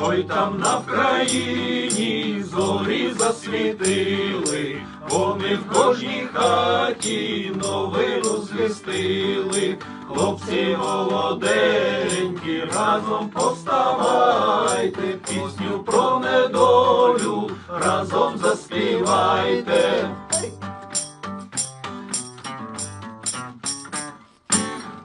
Ой там на Вкраїні зорі засвітили, вони в кожній хаті новину звістили. Хлопці молоденькі, разом повставайте, пісню про недолю разом заспівайте.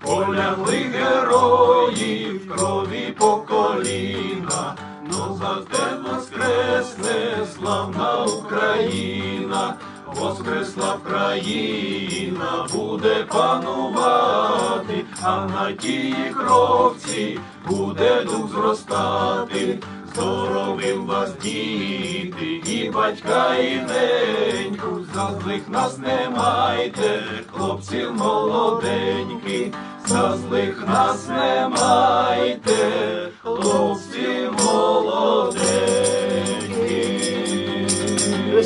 Полягли герої в крові по коліна, но завжди воскресне славна Україна, воскресла країна, буде панувати, а на тій кровці буде дух зростати. Здоровим вас діти, і батька, і неньку, за злих нас не майте, хлопців молоденькі, за злих нас не